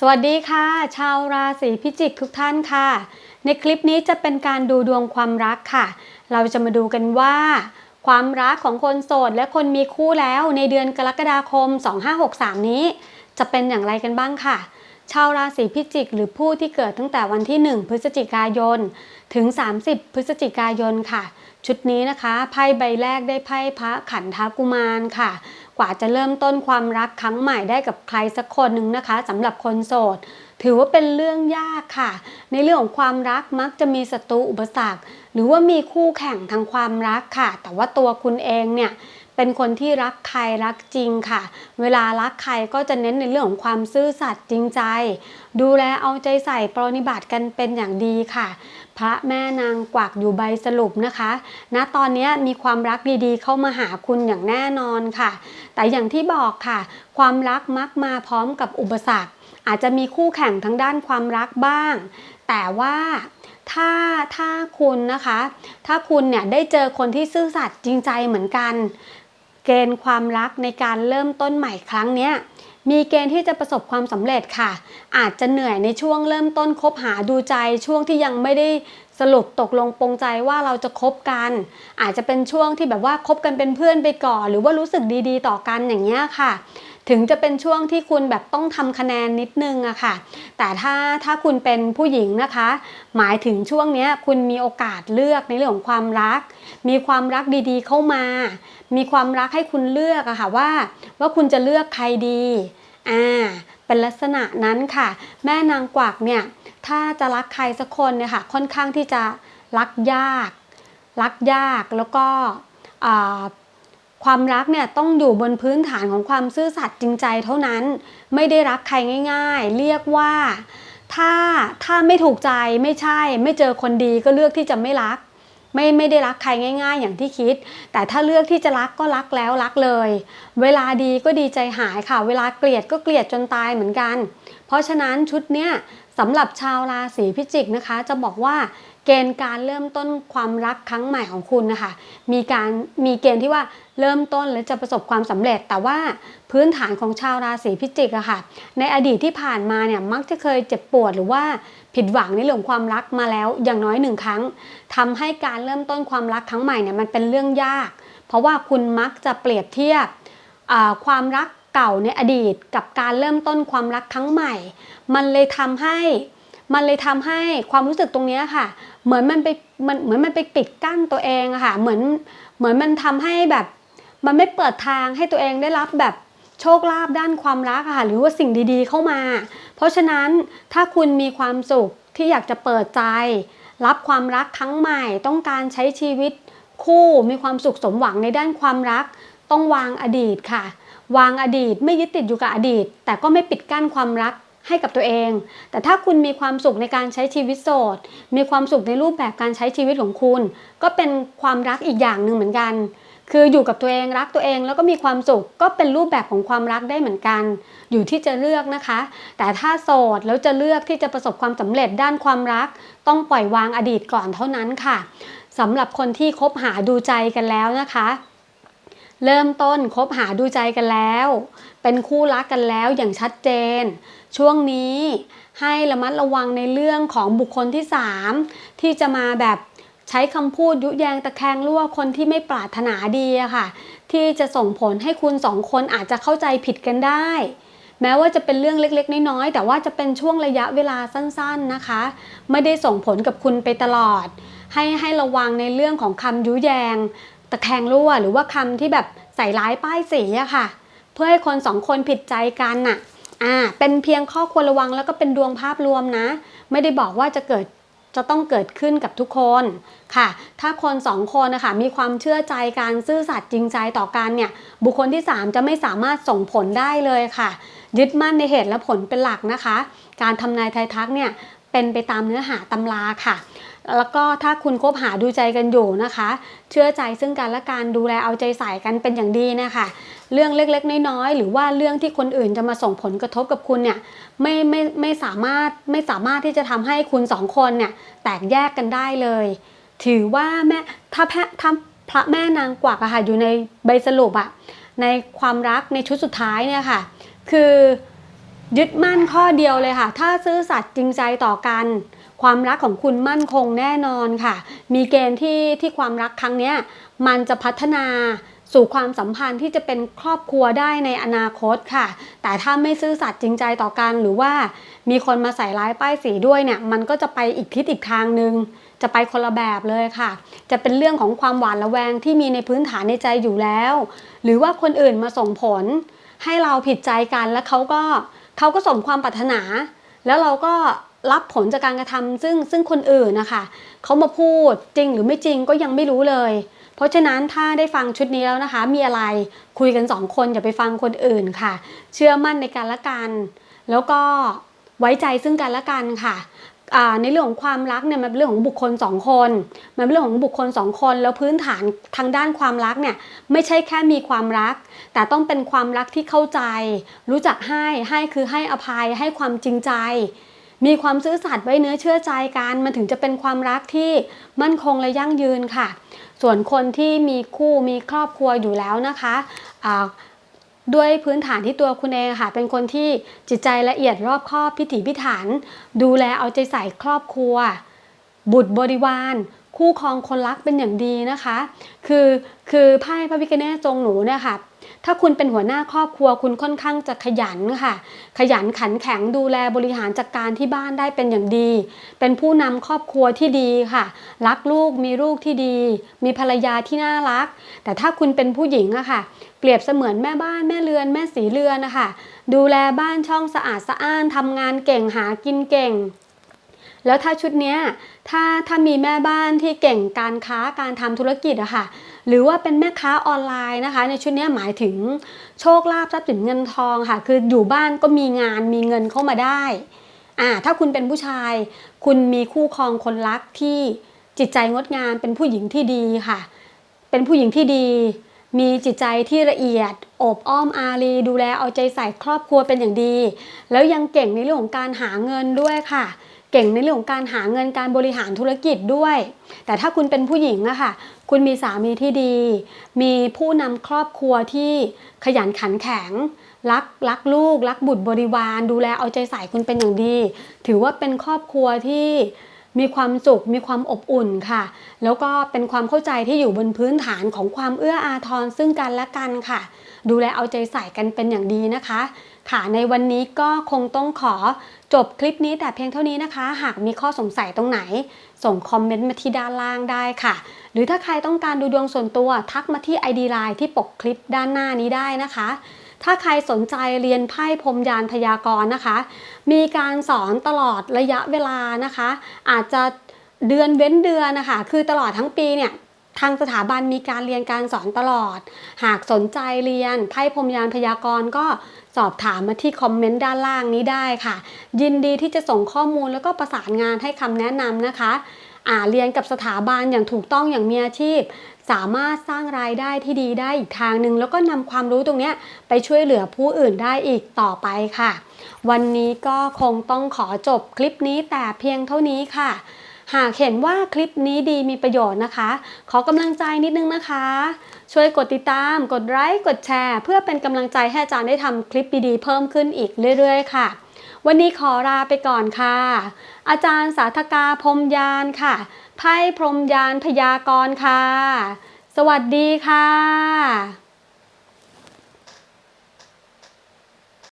สวัสดีค่ะ ชาวราศีพิจิกทุกท่านค่ะ ในคลิปนี้จะเป็นการดูดวงความรักค่ะ เราจะมาดูกันว่า ความรักของคนโสดและคนมีคู่แล้วในเดือนกรกฎาคม 2563 นี้ จะเป็นอย่างไรกันบ้างค่ะ ชาวราศีพิจิก หรือผู้ที่เกิดตั้งแต่วันที่ 1 พฤศจิกายน ถึง 30 พฤศจิกายนค่ะ ชุดนี้นะคะไพ่ใบแรกได้ไพ่พระขันธกุมารค่ะ กว่าจะเริ่มต้นความรักครั้งใหม่ได้กับใครสักคนหนึ่งนะคะสำหรับคนโสด ถือว่าเป็นเรื่องยากค่ะ ในเรื่องของความรักมักจะมีศัตรูอุปสรรค หรือว่ามีคู่แข่งทางความรักค่ะ แต่ว่าตัวคุณเองเนี่ย เป็นคนที่รักใครรักจริงค่ะ เวลารักใครก็จะเน้นในเรื่องของความซื่อสัตย์จริงใจ ดูแลเอาใจใส่ปรนิบัติกันเป็นอย่างดีค่ะ พระแม่นางกวักอยู่ใบสรุปนะคะณตอนนี้มีความรักดีๆ เข้ามาหาคุณอย่างแน่นอนค่ะ แต่อย่างที่บอกค่ะ ความรักมักมาพร้อมกับอุปสรรค อาจจะมีคู่แข่งทางด้านความรักบ้าง แต่ว่าถ้าถ้าคุณนะคะ ถ้าคุณเนี่ยได้เจอคนที่ซื่อสัตย์จริงใจเหมือนกัน เกณฑ์ความรักในการเริ่มต้นใหม่ครั้งนี้มีเกณฑ์ที่จะประสบความสำเร็จค่ะ อาจจะเหนื่อยในช่วงเริ่มต้นคบหาดูใจช่วงที่ยังไม่ได้สรุปตกลงปรงใจว่าเราจะคบกัน อาจจะเป็นช่วงที่แบบว่าคบกันเป็นเพื่อนไปก่อน หรือว่ารู้สึกดีๆ ต่อกันอย่างเงี้ยค่ะ ถึงจะเป็นช่วงที่คุณแบบต้องทำคะแนนนิดนึงอะค่ะ แต่ถ้าถ้าคุณเป็นผู้หญิงนะคะ หมายถึงช่วงเนี้ยคุณมีโอกาสเลือกในเรื่องของความรัก มีความรักดีๆเข้ามา มีความรักให้คุณเลือกอะค่ะว่า ว่าคุณจะเลือกใครดีอ่าเป็นลักษณะนั้นค่ะ แม่นางกวักเนี่ยถ้าจะรักใครสักคนเนี่ยค่ะค่อนข้างที่จะรักยาก รักยากแล้วก็ ความรักเนี่ยต้องอยู่บนพื้นฐานของความซื่อสัตย์จริงใจเท่านั้น ไม่ได้รักใครง่าย ๆ เรียกว่า ถ้าถ้าไม่ถูกใจไม่ใช่ ไม่เจอคนดีก็เลือกที่จะไม่รัก ไม่ไม่ได้รักใครง่าย ๆ อย่างที่คิด แต่ถ้าเลือกที่จะรักก็รักแล้วรักเลย เวลาดีก็ดีใจหายค่ะ เวลาเกลียดก็เกลียดจนตายเหมือนกัน เพราะฉะนั้นชุดเนี้ยสำหรับชาวราศีพิจิกนะคะ จะบอกว่า เกณฑ์การเริ่มต้นความรักครั้งใหม่ของคุณนะคะ มีการมีเกณฑ์ที่ว่าเริ่มต้นและจะประสบความสำเร็จ แต่ว่าพื้นฐานของชาวราศีพิจิกอะค่ะ ในอดีตที่ผ่านมาเนี่ยมักจะเคยเจ็บปวดหรือว่าผิดหวังในเรื่องของความรักมาแล้วอย่างน้อยหนึ่งครั้งทำให้การเริ่มต้นความรักครั้งใหม่เนี่ยมันเป็นเรื่องยาก เพราะว่าคุณมักจะเปรียบเทียบความรักเก่าในอดีตกับการเริ่มต้นความรักครั้งใหม่ มันเลยทำให้มันเลยทำให้ความรู้สึกตรงนี้ค่ะ เหมือนมันไปมันเหมือนมันไปปิดกั้นตัวเองอะค่ะเหมือนเหมือนมันทำให้แบบ มันไม่เปิดทางให้ตัวเองได้รับแบบโชคลาภด้านความรักอะค่ะหรือว่าสิ่งดีๆเข้ามา เพราะฉะนั้นถ้าคุณมีความสุขที่อยากจะเปิดใจ รับความรักครั้งใหม่ ต้องการใช้ชีวิตคู่มีความสุขสมหวังในด้านความรัก ต้องวางอดีตค่ะ วางอดีตไม่ยึดติดอยู่กับอดีต แต่ก็ไม่ปิดกั้นความรัก ให้กับตัวเอง แต่ถ้าคุณมีความสุขในการใช้ชีวิตโสด มีความสุขในรูปแบบการใช้ชีวิตของคุณ ก็เป็นความรักอีกอย่างหนึ่งเหมือนกัน คืออยู่กับตัวเองรักตัวเองแล้วก็มีความสุขก็เป็นรูปแบบของความรักได้เหมือนกัน อยู่ที่จะเลือกนะคะ แต่ถ้าโสดแล้วจะเลือกที่จะประสบความสำเร็จด้านความรัก ต้องปล่อยวางอดีตก่อนเท่านั้นค่ะสำหรับคนที่คบหาดูใจกันแล้วนะคะ เริ่มต้นคบหาดูใจกันแล้ว เป็นคู่รักกันแล้วอย่างชัดเจน ช่วงนี้ให้ระมัดระวังในเรื่องของบุคคลที่ 3 ที่จะมาแบบใช้คำพูดยุแยงตะแคงรั่วคนที่ไม่ปรารถนาดีอะค่ะ ที่จะส่งผลให้คุณสองคนอาจจะเข้าใจผิดกันได้ แม้ว่าจะเป็นเรื่องเล็กๆ น้อยๆ แต่ว่าจะเป็นช่วงระยะเวลาสั้นๆนะคะ ไม่ได้ส่งผลกับคุณไปตลอด ให้ให้ระวังในเรื่องของคำยุแยง ตะแคงรั่วหรือว่าคำที่แบบใส่ร้ายป้ายสีอะค่ะ เพื่อให้คนสองคนผิดใจกันน่ะอ่าเป็นเพียงข้อควรระวังแล้วก็เป็นดวงภาพรวมนะ ไม่ได้บอกว่าจะเกิดจะต้องเกิดขึ้นกับทุกคนค่ะ ถ้าคนสองคนนะคะมีความเชื่อใจการซื่อสัตย์จริงใจต่อกันเนี่ย บุคคลที่ 3 จะไม่สามารถส่งผลได้เลยค่ะ ยึดมั่นในเหตุและผลเป็นหลักนะคะ การทำนายทายทักเนี่ยเป็นไปตามเนื้อหาตำราค่ะ แล้วก็ถ้าคุณคบหาดูใจกันอยู่นะคะ เชื่อใจซึ่งกันและการดูแลเอาใจใส่กันเป็นอย่างดีนะคะ เรื่องเล็กๆ น้อยๆ หรือว่าเรื่องที่คนอื่นจะมาส่งผลกระทบกับคุณเนี่ยไม่ไม่ไม่สามารถไม่สามารถที่จะทำให้คุณสองคนเนี่ยแตกแยกกันได้เลย ถือว่าแม่ถ้าแพถ้าพระแม่นางกวักอะค่ะอยู่ในใบสรุปอะในความรักในชุดสุดท้ายเนี่ยค่ะ คือ ยึดมั่นข้อเดียวเลยค่ะ ถ้าซื่อสัตย์จริงใจต่อกัน ความรักของคุณมั่นคงแน่นอนค่ะ มีเกณฑ์ที่ที่ความรักครั้งนี้มันจะพัฒนาสู่ความสัมพันธ์ที่จะเป็นครอบครัวได้ในอนาคตค่ะ แต่ถ้าไม่ซื่อสัตย์จริงใจต่อกันหรือว่า มีคนมาใส่ร้ายป้ายสีด้วยเนี่ย มันก็จะไปอีกทิศอีกทางหนึ่งจะไปคนละแบบเลยค่ะ จะเป็นเรื่องของความหวานระแวงที่มีในพื้นฐานในใจอยู่แล้ว หรือว่าคนอื่นมาส่งผล ให้เราผิดใจกันแล้วเขาก็ เขาก็สมความปรารถนา แล้วเราก็รับผลจากการกระทำซึ่งซึ่งคนอื่นนะคะเขามาพูดจริงหรือไม่จริงก็ยังไม่รู้เลย เพราะฉะนั้นถ้าได้ฟังชุดนี้แล้วนะคะ มีอะไรคุยกันสองคนอย่าไปฟังคนอื่นค่ะ เชื่อมั่นในการละกัน แล้วก็ไว้ใจซึ่งกันและกันค่ะ ในเรื่องของความรักเนี่ยมันเป็นเรื่องของบุคคลสองคน มันเป็นเรื่องของบุคคลสองคน แล้วพื้นฐานทางด้านความรักเนี่ยไม่ใช่แค่มีความรัก แต่ต้องเป็นความรักที่เข้าใจ รู้จักให้ให้คือให้อภัยให้ความจริงใจ มีความซื่อสัตย์ไว้เนื้อเชื่อใจกันมันถึงจะเป็นความรักที่มั่นคงและยั่งยืนค่ะ ส่วนคนที่มีคู่มีครอบครัวอยู่แล้วนะคะอ่า ด้วยพื้นฐานที่ตัวคุณเองค่ะ เป็นคนที่จิตใจละเอียดรอบคอบพิถีพิถัน ดูแลเอาใจใส่ครอบครัว บุตรบริวาร คู่ครองคนรักเป็นอย่างดีนะคะ คือคือไพ่พระพิฆเนศจงหนูเนี่ยค่ะ ถ้าคุณเป็นหัวหน้าครอบครัวคุณค่อนข้างจะขยันค่ะ ขยันขันแข็งดูแลบริหารจัดการที่บ้านได้เป็นอย่างดี เป็นผู้นำครอบครัวที่ดีค่ะ รักลูกมีลูกที่ดี มีภรรยาที่น่ารัก แต่ถ้าคุณเป็นผู้หญิงอะค่ะ เปรียบเสมือนแม่บ้านแม่เรือนแม่สีเรือนนะคะดูแลบ้านช่องสะอาดสะอ้านทำงานเก่งหากินเก่ง แล้วถ้าชุดเนี้ยถ้าถ้ามีแม่บ้านที่เก่งการค้าการทำธุรกิจอะค่ะ หรือว่าเป็นแม่ค้าออนไลน์นะคะ ในชุดนี้หมายถึงโชคลาภทรัพย์สินเงินทองค่ะ คืออยู่บ้านก็มีงานมีเงินเข้ามาได้อ่าถ้าคุณเป็นผู้ชาย คุณมีคู่ครองคนรักที่จิตใจงดงามเป็นผู้หญิงที่ดีค่ะ เป็นผู้หญิงที่ดี มีจิตใจที่ละเอียดอบอ้อมอารี ดูแลเอาใจใส่ครอบครัวเป็นอย่างดี แล้วยังเก่งในเรื่องของการหาเงินด้วยค่ะ เก่งในเรื่องของการหาเงินการบริหารธุรกิจด้วย แต่ถ้าคุณเป็นผู้หญิงอะค่ะ คุณมีสามีที่ดี มีผู้นำครอบครัวที่ขยันขันแข็ง รักรักลูก รักบุตรบริวาร ดูแลเอาใจใส่คุณเป็นอย่างดี ถือว่าเป็นครอบครัวที่ มีความสุข มีความอบอุ่นค่ะ แล้วก็เป็นความเข้าใจที่อยู่บนพื้นฐานของความเอื้ออาทรซึ่งกันและกันค่ะ ดูแลเอาใจใส่กันเป็นอย่างดีนะคะ ค่ะในวันนี้ก็คงต้องขอจบคลิปนี้แต่เพียงเท่านี้นะคะ หากมีข้อสงสัยตรงไหน ส่งคอมเมนต์มาที่ด้านล่างได้ค่ะ หรือถ้าใครต้องการดูดวงส่วนตัวทักมาที่ ID Line ที่ปกคลิปด้านหน้านี้ได้นะคะ ถ้าใครสนใจเรียนไพ่พรมยานพยากรณ์นะคะ มีการสอนตลอดระยะเวลานะคะ อาจจะเดือนเว้นเดือนนะคะ คือตลอดทั้งปีเนี่ยทางสถาบันมีการเรียนการสอนตลอด หากสนใจเรียนไพ่พรมยานพยากรณ์ก็สอบถามมาที่คอมเมนต์ด้านล่างนี้ได้ค่ะ ยินดีที่จะส่งข้อมูลแล้วก็ประสานงานให้คำแนะนำนะคะ เรียนกับสถาบันอย่างถูกต้องอย่างมีอาชีพ สามารถสร้างรายได้ที่ดีได้อีกทางหนึ่งแล้วก็นำความรู้ตรงนี้ไปช่วยเหลือผู้อื่นได้อีกต่อไปค่ะ วันนี้ก็คงต้องขอจบคลิปนี้แต่เพียงเท่านี้ค่ะ หากเห็นว่าคลิปนี้ดีมีประโยชน์นะคะ ขอกำลังใจนิดนึงนะคะ ช่วยกดติดตาม กดไลค์กดแชร์ เพื่อเป็นกำลังใจให้อาจารย์ได้ทำคลิปดีๆเพิ่มขึ้นอีกเรื่อย ๆ ค่ะ วันนี้ขอลาไปก่อนค่ะ อาจารย์สาธกาพรมยานค่ะ ไพ่พรมยานพยากรค่ะ สวัสดีค่ะ